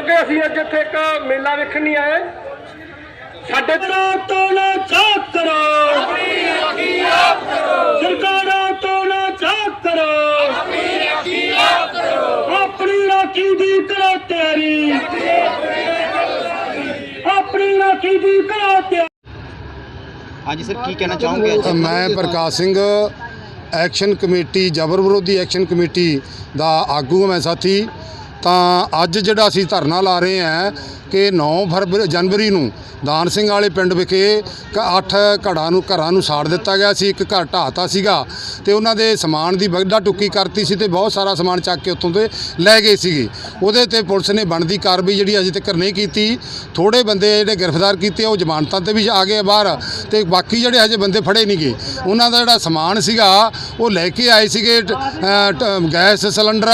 ਕਿਉਂਕਿ ਅਸੀਂ ਅੱਜ ਇੱਥੇ ਇੱਕ ਮੇਲਾ ਵੇਖਣ ਨਹੀਂ ਆਏ। ਸਾਡੇ ਤੋਂ ਨਾ ਚਾਕ ਕਰੋ। ਆਪਣੀ ਰਾਖੀ ਆਪ ਕਰੋ ਸਰਕਾਰਾਂ ਤੋਂ ਨਾ ਚਾਕ ਕਰੋ। ਆਪਣੀ ਰਾਖੀ ਆਪ ਕਰੋ ਆਪਣੀ ਰਾਖੀ ਦੀ ਕਰੋ ਤਿਆਰੀ। ਆਪਣੀ ਰਾਖੀ ਦੀ ਕਰੋ ਤਿਆਰੀ। ਹਾਂਜੀ ਸਰ ਕੀ ਕਹਿਣਾ ਚਾਹੋਗੇ ਅੱਜ? ਮੈਂ ਪ੍ਰਕਾਸ਼ ਸਿੰਘ ਐਕਸ਼ਨ ਕਮੇਟੀ ਜਬਰ ਵਿਰੋਧੀ ਐਕਸ਼ਨ ਕਮੇਟੀ ਦਾ ਆਗੂ ਹਾਂ ਮੈਂ ਸਾਥੀ। ਤਾਂ ਅੱਜ ਜਿਹੜਾ ਅਸੀਂ ਧਰਨਾ ਲਾ ਰਹੇ ਹਾਂ ਕਿ 9 ਫਰਵਰੀ ਜਨਵਰੀ ਨੂੰ ਦਾਨ ਸਿੰਘ ਵਾਲੇ ਪਿੰਡ ਵਿਖੇ ਅੱਠ ਘੜਾਂ ਨੂੰ ਘਰਾਂ ਨੂੰ ਸਾੜ ਦਿੱਤਾ ਗਿਆ ਸੀ, ਇੱਕ ਘਰ ਢਾਤਾ ਸੀਗਾ ਤੇ ਉਹਨਾਂ ਦੇ ਸਮਾਨ ਦੀ ਵੱਡਾ ਟੁੱਕੀ ਕਰਤੀ ਸੀ ਤੇ ਬਹੁਤ ਸਾਰਾ ਸਮਾਨ ਚੱਕ ਕੇ ਉੱਥੋਂ ਦੇ ਲੈ ਗਏ ਸੀਗੇ। ਉਹਦੇ ਤੇ ਪੁਲਿਸ ਨੇ ਬਣਦੀ ਕਾਰਵਾਈ ਜਿਹੜੀ ਅਜੇ ਤੱਕ ਨਹੀਂ ਕੀਤੀ। ਥੋੜੇ ਬੰਦੇ ਜਿਹੜੇ ਗ੍ਰਿਫਤਾਰ ਕੀਤੇ, ਉਹ ਜ਼ਮਾਨਤਾਂ ਤੇ ਵੀ ਆ ਗਏ ਬਾਹਰ ਤੇ ਬਾਕੀ ਜਿਹੜੇ ਹਜੇ ਬੰਦੇ ਫੜੇ ਨਹੀਂ ਗਏ। ਉਹਨਾਂ ਦਾ ਜਿਹੜਾ ਸਮਾਨ ਸੀਗਾ, ਉਹ ਲੈ ਕੇ ਆਏ ਸੀਗੇ, ਟ- ਗੈਸ ਸਿਲੰਡਰ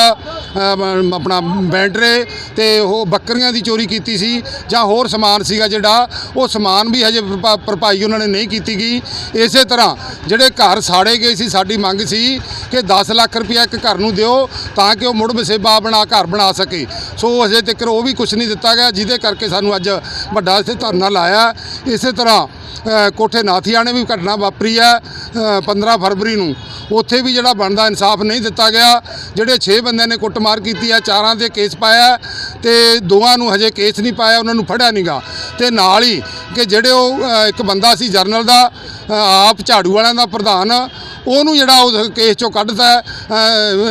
ਆਪਣਾ ਬੈਟਰੇ ਤੇ ਉਹ ਬੱਕਰੀਆਂ ਦੀ ਚੋਰੀ ਕੀਤੀ ਸੀ ਜਾਂ ਹੋਰ ਸਮਾਨ ਸੀਗਾ ਜਿਹੜਾ ਉਹ ਸਮਾਨ ਵੀ ਹਜੇ ਭਰਪਾਈ ਉਹਨਾਂ ਨੇ ਨਹੀਂ ਕੀਤੀ ਗਈ। ਇਸੇ ਤਰ੍ਹਾਂ ਜਿਹੜੇ ਘਰ ਸਾੜੇ ਗਏ ਸੀ ਸਾਡੀ ਮੰਗ ਸੀ ਕਿ 10 ਲੱਖ ਰੁਪਇਆ ਇੱਕ ਘਰ ਨੂੰ ਦਿਓ ਤਾਂ ਕਿ ਉਹ ਮੁੜ ਵਸੇਬਾ ਬਣਾ ਘਰ ਬਣਾ ਸਕੇ। ਸੋ ਹਜੇ ਤੱਕ ਉਹ ਵੀ ਕੁਝ ਨਹੀਂ ਦਿੱਤਾ ਗਿਆ ਜਿਹਦੇ ਕਰਕੇ ਸਾਨੂੰ ਅੱਜ ਵੱਡਾ ਇੱਥੇ ਧਰਨਾ ਲਾਇਆ। ਇਸੇ ਤਰ੍ਹਾਂ ਕੋਠੇ ਨਾਥੀਆਂ ਨੇ ਵੀ ਘਟਨਾ ਵਾਪਰੀ ਹੈ ਅ, 15 ਫਰਵਰੀ ਨੂੰ। ਉੱਥੇ ਵੀ ਜਿਹੜਾ ਬਣਦਾ ਇਨਸਾਫ ਨਹੀਂ ਦਿੱਤਾ ਗਿਆ। ਜਿਹੜੇ 6 ਬੰਦਿਆਂ ਨੇ ਕੁੱਟਮਾਰ ਕੀਤੀ ਹੈ ਚਾਰਾਂ ਦੇ ਕੇਸ ਪਾਇਆ ਤੇ ਦੋਵਾਂ ਨੂੰ ਹਜੇ ਕੇਸ ਨਹੀਂ ਪਾਇਆ, ਉਹਨਾਂ ਨੂੰ ਫੜਿਆ ਨਹੀਂਗਾ ਤੇ ਨਾਲ ਹੀ ਕਿ ਜਿਹੜੇ ਉਹ ਇੱਕ ਬੰਦਾ ਸੀ ਜਰਨਲ ਦਾ ਆਪ ਝਾੜੂ ਵਾਲਿਆਂ ਦਾ ਪ੍ਰਧਾਨ, ਉਹਨੂੰ ਜਿਹੜਾ ਉਹ ਕੇਸ ਚੋਂ ਕੱਢਦਾ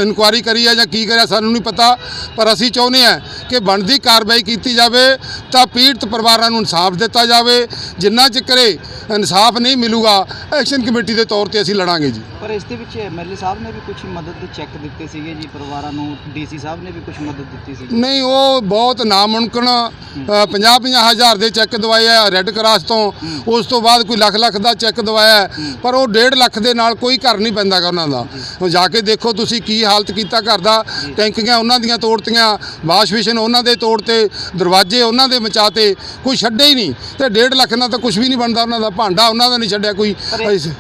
ਇਨਕੁਆਰੀ ਕਰੀ ਹੈ ਜਾਂ ਕੀ ਕਰਿਆ ਸਾਨੂੰ ਨਹੀਂ ਪਤਾ, ਪਰ ਅਸੀਂ ਚਾਹੁੰਦੇ ਹਾਂ ਕਿ ਬਣਦੀ ਕਾਰਵਾਈ ਕੀਤੀ ਜਾਵੇ ਤਾਂ ਪੀੜਤ ਪਰਿਵਾਰਾਂ ਨੂੰ ਇਨਸਾਫ ਦਿੱਤਾ ਜਾਵੇ। ਜਿੰਨਾ ਚਿਕਰੇ ਇਨਸਾਫ ਨਹੀਂ ਮਿਲੂਗਾ, ਐਕਸ਼ਨ ਕਮੇਟੀ ਦੇ ਤੌਰ ਤੇ ਅਸੀਂ ਲੜਾਂਗੇ ਜੀ। ਪਰ ਇਸ ਦੇ ਵਿੱਚ ਐਮਐਲਏ ਸਾਹਿਬ ਨੇ ਵੀ ਕੁਝ ਮਦਦ ਦੇ ਚੈੱਕ ਦਿੱਤੇ ਸੀਗੇ ਜੀ ਪਰਿਵਾਰਾਂ ਨੂੰ ਡੀਸੀ ਸਾਹਿਬ ਨੇ ਵੀ ਕੁਝ ਮਦਦ ਦਿੱਤੀ ਸੀ ਨਹੀਂ ਉਹ ਬਹੁਤ ਨਾਮੁਮਕਿਨ 50-50 ਹਜ਼ਾਰ ਦੇ ਚੈੱਕ ਦਵਾਏ ਆ ਰੈੱਡ ਕਰਾਸ ਤੋਂ। ਉਸ ਤੋਂ ਬਾਅਦ ਕੋਈ ਲੱਖ ਲੱਖ ਦਾ ਚੈੱਕ ਦਵਾਇਆ। ਪਰ ਉਹ 1.5 ਲੱਖ ਦੇ ਨਾਲ ਕੋਈ ਘਰ ਨਹੀਂ ਪੈਂਦਾ ਗਾ ਉਹਨਾਂ ਦਾ। ਹੁਣ ਜਾ ਕੇ ਦੇਖੋ ਤੁਸੀਂ ਕੀ ਹਾਲਤ ਕੀਤਾ ਘਰ ਦਾ। ਟੈਂਕੀਆਂ ਉਹਨਾਂ ਦੀਆਂ ਤੋੜਤੀਆਂ ਵਾਸ਼ ਬੇਸਿਨ ਉਹਨਾਂ ਦੇ ਤੋੜਤੇ ਦਰਵਾਜ਼ੇ ਉਹਨਾਂ ਦੇ ਮਚਾਤੇ ਕੋਈ ਛੱਡੇ ਹੀ ਨਹੀਂ। ਤੇ 1.5 ਲੱਖ ਨਾਲ ਤਾਂ ਕੁਝ ਵੀ ਨਹੀਂ ਬਣਦਾ ਉਹਨਾਂ ਦਾ ਭਾਂਡਾ ਉਹਨਾਂ ਦਾ ਨਹੀਂ ਛੱਡਿਆ ਕੋਈ।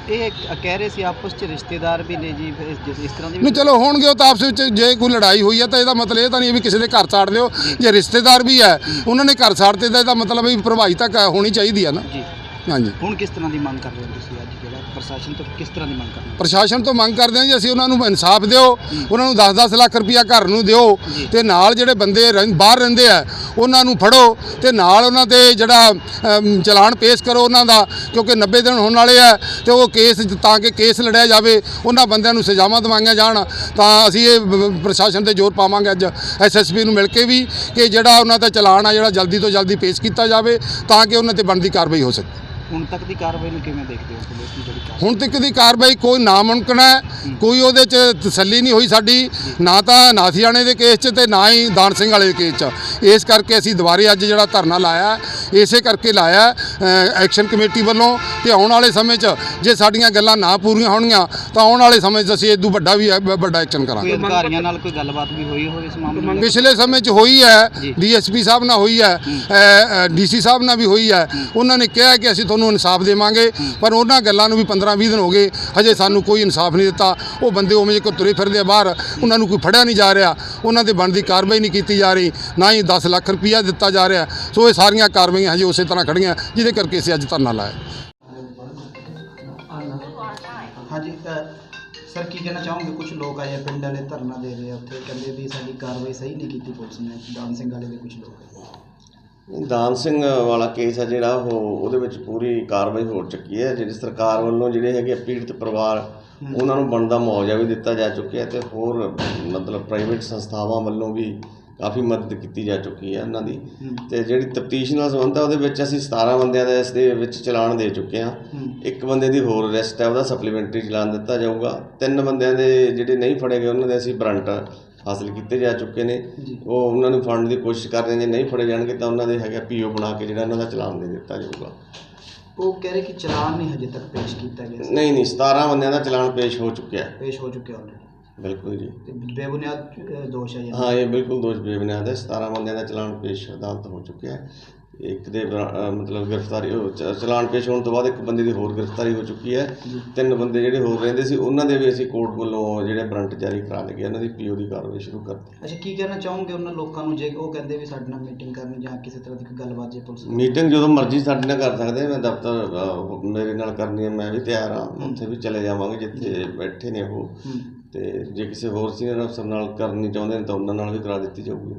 ਇਹ ਕਹਿ ਰਹੇ ਸੀ ਆਪਸ 'ਚ ਰਿਸ਼ਤੇਦਾਰ ਵੀ ਨੇ ਜੀ ਫਿਰ ਇਸ ਇਸ ਤਰ੍ਹਾਂ ਦੀ ਨਹੀਂ ਚਲੋ ਹੋਣਗੇ ਉਹ ਤਾਂ ਆਪਸ ਵਿੱਚ ਜੇ ਕੋਈ ਲੜਾਈ ਹੋਈ ਹੈ ਤਾਂ ਇਹਦਾ ਮਤਲਬ ਇਹ ਤਾਂ ਨਹੀਂ ਵੀ ਕਿਸੇ ਦੇ ਘਰ ਸਾੜ ਲਿਓ ਜੇ। ਰਿਸ਼ਤੇਦਾਰ ਵੀ ਹੈ ਉਹਨਾਂ ਨੇ ਘਰ ਸਾੜਤੇ ਤਾਂ ਇਹਦਾ ਮਤਲਬ ਵੀ ਪ੍ਰਭਾਵੀ ਤਾਂ ਕ- ਹੋਣੀ ਚਾਹੀਦੀ ਹੈ ਨਾ। ਜੀ। ਹਾਂਜੀ। ਹੁਣ ਕਿਸ ਤਰ੍ਹਾਂ ਦੀ ਮੰਗ ਕਰ ਰਹੇ ਹੋ ਤੁਸੀਂ ਅੱਜ ਜਿਹੜਾ ਪ੍ਰਸ਼ਾਸਨ ਤੋਂ ਕਿਸ ਤਰ੍ਹਾਂ ਦੀ ਮੰਗ ਕਰ ਰਹੇ ਹੋ? ਪ੍ਰਸ਼ਾਸਨ ਤੋਂ ਮੰਗ ਕਰਦੇ ਹਾਂ ਜੀ ਅਸੀਂ ਉਹਨਾਂ ਨੂੰ ਇਨਸਾਫ ਦਿਓ ਉਹਨਾਂ ਨੂੰ 10-10 ਲੱਖ ਰੁਪਇਆ ਘਰ ਨੂੰ ਦਿਓ। ਤੇ ਨਾਲ ਜਿਹੜੇ ਬੰਦੇ ਬਾਹਰ ਰਹਿੰਦੇ ਆ ਉਹਨਾਂ ਨੂੰ ਫੜੋ ਤੇ ਨਾਲ ਉਹਨਾਂ ਤੇ ਜਿਹੜਾ ਚਲਾਨ ਪੇਸ਼ ਕਰੋ ਉਹਨਾਂ ਦਾ ਕਿਉਂਕਿ 90 ਦਿਨ ਹੋਣ ਵਾਲੇ ਆ ਤੇ ਉਹ ਕੇਸ ਤਾਂ ਕਿ ਕੇਸ ਲੜਿਆ ਜਾਵੇ ਉਹਨਾਂ ਬੰਦਿਆਂ ਨੂੰ ਸਜ਼ਾਵਾਂ ਦਿਵਾਈਆਂ ਜਾਣ ਤਾਂ ਅਸੀਂ ਇਹ ਪ੍ਰਸ਼ਾਸਨ ਤੇ ਜ਼ੋਰ ਪਾਵਾਂਗੇ ਅੱਜ ਐਸਐਸਪੀ ਨੂੰ ਮਿਲ ਕੇ ਵੀ ਕਿ ਜਿਹੜਾ ਉਹਨਾਂ ਦਾ ਚਲਾਨ ਆ ਜਿਹੜਾ ਜਲਦੀ ਤੋਂ ਜਲਦੀ ਪੇਸ਼ ਕੀਤਾ ਜਾਵੇ ਤਾਂ ਕਿ ਉਹਨਾਂ ਤੇ ਬਣਦੀ ਕਾਰਵਾਈ ਹੋ ਸਕੇ। ਹੁਣ ਤੱਕ ਦੀ ਕਾਰਵਾਈ ਨੂੰ ਕਿਵੇਂ ਦੇਖਦੇ ਹੋ ਪੁਲਿਸ ਦੀ ਜਿਹੜੀ ਕਾਰਵਾਈ? ਹੁਣ ਤੱਕ ਦੀ ਕਾਰਵਾਈ ਕੋਈ ਨਾਮੁਮਕਿਨ ਹੈ ਕੋਈ ਉਹਦੇ 'ਚ ਤਸੱਲੀ ਨਹੀਂ ਹੋਈ ਸਾਡੀ ਨਾ ਤਾਂ ਨਾਥੀਆਣੇ ਦੇ ਕੇਸ 'ਚ ਤੇ ਨਾ ਹੀ ਦਾਨ ਸਿੰਘ ਵਾਲੇ ਦੇ ਕੇਸ 'ਚ। ਇਸ ਕਰਕੇ ਅਸੀਂ ਦੁਬਾਰੇ ਅੱਜ ਜਿਹੜਾ ਧਰਨਾ ਲਾਇਆ ਇਸੇ ਕਰਕੇ ਲਾਇਆ ਐਕਸ਼ਨ ਕਮੇਟੀ ਵੱਲੋਂ ਤੇ ਆਉਣ ਵਾਲੇ ਸਮੇਂ 'ਚ ਜੇ ਸਾਡੀਆਂ ਗੱਲਾਂ ਨਾ ਪੂਰੀਆਂ ਹੋਣਗੀਆਂ ਤਾਂ ਆਉਣ ਵਾਲੇ ਸਮੇਂ 'ਚ ਅਸੀਂ ਇਦੋਂ ਵੱਡਾ ਵੀ ਵੱਡਾ ਐਕਸ਼ਨ ਕਰਾਂਗੇ। ਕੋਈ ਅਧਿਕਾਰੀਆਂ ਨਾਲ ਕੋਈ ਗੱਲਬਾਤ ਵੀ ਹੋਈ ਹੋਵੇ ਇਸ ਮਾਮਲੇ ਨੂੰ ਪਿਛਲੇ ਸਮੇਂ 'ਚ ਹੋਈ ਹੈ। ਡੀਐਸਪੀ ਸਾਹਿਬ ਨਾਲ ਹੋਈ ਹੈ ਡੀਸੀ ਸਾਹਿਬ ਨਾਲ ਵੀ ਹੋਈ ਹੈ। ਉਹਨਾਂ ਨੇ ਕਿਹਾ ਕਿ ਅਸੀਂ ਤੁਹਾਨੂੰ ਇਨਸਾਫ ਦੇਵਾਂਗੇ, ਪਰ ਉਹਨਾਂ ਗੱਲਾਂ ਨੂੰ ਵੀ 15-20 ਦਿਨ ਹੋ ਗਏ, ਹਜੇ ਸਾਨੂੰ ਕੋਈ ਇਨਸਾਫ ਨਹੀਂ ਦਿੱਤਾ। ਉਹ ਬੰਦੇ ਉਵੇਂ ਜਿਹੇ ਤੁਰੇ ਫਿਰਦੇ ਆ ਬਾਹਰ, ਉਹਨਾਂ ਨੂੰ ਕੋਈ ਫੜਿਆ ਨਹੀਂ ਜਾ ਰਿਹਾ। ਉਹਨਾਂ ਤੇ ਬਣਦੀ ਕਾਰਵਾਈ ਨਹੀਂ ਕੀਤੀ ਜਾ ਰਹੀ, ਨਾ ਹੀ 10 ਲੱਖ ਰੁਪਈਆ ਦਿੱਤਾ ਜਾ ਰਿਹਾ। ਸੋ ਇਹ ਸਾਰੀਆਂ ਕਾਰਵਾਈਆਂ ਹਜੇ ਉਸੇ ਤਰ੍ਹਾਂ ਖੜੀਆਂ, ਜਿਹਦੇ ਕਰਕੇ ਅਸੀਂ ਅੱਜ ਧਰਨਾ ਲਾਇਆ। ਹਾਂਜੀ ਸਰ, ਕੀ ਕਹਿਣਾ ਚਾਹੋਗੇ? ਕੁਝ ਲੋਕ ਆਏ ਪਿੰਡ ਵਾਲੇ ਧਰਨਾ ਦੇ ਰਹੇ ਆ, ਉੱਥੇ ਕਹਿੰਦੇ ਵੀ ਸਾਡੀ ਕਾਰਵਾਈ ਸਹੀ ਨਹੀਂ ਕੀਤੀ ਪੁਲਿਸ ਨੇ। ਦਾਨ ਸਿੰਘ ਵਾਲੇ ਦੇ ਕੁਝ ਲੋਕ ਦਾਨ ਸਿੰਘ ਵਾਲਾ ਕੇਸ ਹੈ ਜਿਹੜਾ ਉਹ ਉਹਦੇ ਵਿੱਚ ਪੂਰੀ ਕਾਰਵਾਈ ਹੋ ਚੁੱਕੀ ਹੈ। ਜਿਹੜੀ ਸਰਕਾਰ ਵੱਲੋਂ ਜਿਹੜੇ ਹੈਗੇ ਪੀੜਤ ਪਰਿਵਾਰ ਉਹਨਾਂ ਨੂੰ ਬਣਦਾ ਮੁਆਵਜ਼ਾ ਵੀ ਦਿੱਤਾ ਜਾ ਚੁੱਕਿਆ ਹੈ ਤੇ ਹੋਰ ਮਤਲਬ ਪ੍ਰਾਈਵੇਟ ਸੰਸਥਾਵਾਂ ਵੱਲੋਂ ਵੀ ਕਾਫੀ ਮਦਦ ਕੀਤੀ ਜਾ ਚੁੱਕੀ ਹੈ ਉਹਨਾਂ ਦੀ। ਤੇ ਜਿਹੜੀ ਤਫਤੀਸ਼ ਨਾਲ ਸੰਬੰਧ ਹੈ ਉਹਦੇ ਵਿੱਚ ਅਸੀਂ 17 ਬੰਦਿਆਂ ਦਾ ਇਸ ਦੇ ਵਿੱਚ ਚਲਾਨ ਦੇ ਚੁੱਕੇ ਹਾਂ। ਇੱਕ ਬੰਦੇ ਦੀ ਹੋਰ ਅਰੈਸਟ ਹੈ ਉਹਦਾ ਸਪਲੀਮੈਂਟਰੀ ਚਲਾਨ ਦਿੱਤਾ ਜਾਊਗਾ। ਤਿੰਨ ਬੰਦਿਆਂ ਦੇ ਜਿਹੜੇ ਨਹੀਂ ਫੜੇ ਗਏ ਉਹਨਾਂ ਦੇ ਅਸੀਂ ਵਾਰੰਟ ਹਾਸਲ ਕੀਤੇ ਜਾ ਚੁੱਕੇ ਨੇ। ਉਹ ਉਹਨਾਂ ਨੂੰ ਫੜਨ ਦੀ ਕੋਸ਼ਿਸ਼ ਕਰ ਰਹੇ ਨੇ ਨਹੀਂ ਫੜੇ ਜਾਣਗੇ ਤਾਂ ਉਹਨਾਂ ਦੇ ਹੈਗਾ ਪੀਓ ਬਣਾ ਕੇ ਜਿਹੜਾ ਉਹਨਾਂ ਦਾ ਚਲਾਨ ਦੇ ਦਿੱਤਾ ਜਾਊਗਾ। ਉਹ ਕਹਿ ਰਹੇ ਕਿ ਚਲਾਨ ਨਹੀਂ ਹਜੇ ਤੱਕ ਪੇਸ਼ ਕੀਤਾ ਗਿਆ ਨਹੀਂ ਨਹੀਂ 17 ਬੰਦਿਆਂ ਦਾ ਚਲਾਨ ਪੇਸ਼ ਹੋ ਚੁੱਕਿਆ। ਪੇਸ਼ ਹੋ ਚੁੱਕਿਆ ਆਲਰੇਡੀ ਬਿਲਕੁਲ ਜੀ। ਬੇਬੁਨਿਆਦ ਦੋਸ਼ ਹੈ ਹਾਂ ਇਹ ਬਿਲਕੁਲ ਦੋਸ਼ ਬੇਬੁਨਿਆਦ ਹੈ। 17 ਬੰਦਿਆਂ ਦਾ ਚਲਾਨ ਪੇਸ਼ ਅਦਾਲਤ ਹੋ ਚੁੱਕਿਆ ਹੈ। ਇੱਕ ਦੇ ਮਤਲਬ ਗ੍ਰਿਫਤਾਰੀ ਚਲਾਨ ਪੇਸ਼ ਹੋਣ ਤੋਂ ਬਾਅਦ ਇੱਕ ਬੰਦੇ ਦੀ ਹੋਰ ਗ੍ਰਿਫਤਾਰੀ ਹੋ ਚੁੱਕੀ ਹੈ ਤਿੰਨ ਬੰਦੇ ਜਿਹੜੇ ਹੋਰ ਰਹਿੰਦੇ ਸੀ ਉਹਨਾਂ ਦੇ ਵੀ ਅਸੀਂ ਕੋਰਟ ਵੱਲੋਂ ਜਿਹੜੇ ਵਾਰੰਟ ਜਾਰੀ ਕਰਾ ਲਏ ਗਏ ਉਹਨਾਂ ਦੀ ਪੀਓ ਦੀ ਕਾਰਵਾਈ ਸ਼ੁਰੂ ਕਰਤੀ ਅੱਛਾ ਕੀ ਕਹਿਣਾ ਚਾਹੋਗੇ ਉਹਨਾਂ ਲੋਕਾਂ ਨੂੰ ਜੇ ਉਹ ਕਹਿੰਦੇ ਵੀ ਸਾਡੇ ਨਾਲ ਮੀਟਿੰਗ ਕਰਨੀ ਜਾਂ ਕਿਸੇ ਤਰ੍ਹਾਂ ਦੀ ਕੋਈ ਗੱਲਬਾਤ ਜੇ ਪੁਲਿਸ ਮੀਟਿੰਗ ਜਦੋਂ ਮਰਜ਼ੀ ਸਾਡੇ ਨਾਲ ਕਰ ਸਕਦੇ। ਮੈਂ ਦਫ਼ਤਰ ਮੇਰੇ ਨਾਲ ਕਰਨੀ ਹੈ ਮੈਂ ਵੀ ਤਿਆਰ ਹਾਂ ਉੱਥੇ ਵੀ ਚਲੇ ਜਾਵਾਂਗੇ ਜਿੱਥੇ ਬੈਠੇ ਨੇ ਉਹ। ਤੇ ਜੇ ਕਿਸੇ ਹੋਰ ਸੀਨੀਅਰ ਅਫਸਰ ਨਾਲ ਕਰਨੀ ਚਾਹੁੰਦੇ ਨੇ ਤਾਂ ਉਹਨਾਂ ਨਾਲ ਵੀ ਕਰਾ ਦਿੱਤੀ ਜਾਊਗੀ।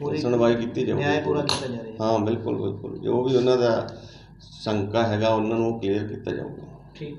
ਪੂਰੀ ਸੁਣਵਾਈ ਕੀਤੀ ਜਾਊਗੀ ਨਿਆਂ ਪੂਰਾ ਕੀਤਾ ਜਾ ਰਿਹਾ। ਹੈ ਬਿਲਕੁਲ ਬਿਲਕੁਲ। ਜੋ ਵੀ ਉਹਨਾਂ ਦਾ ਸ਼ੰਕਾ ਹੈਗਾ ਉਹਨਾਂ ਨੂੰ ਕਲੀਅਰ ਕੀਤਾ ਜਾਊਗਾ। ਠੀਕ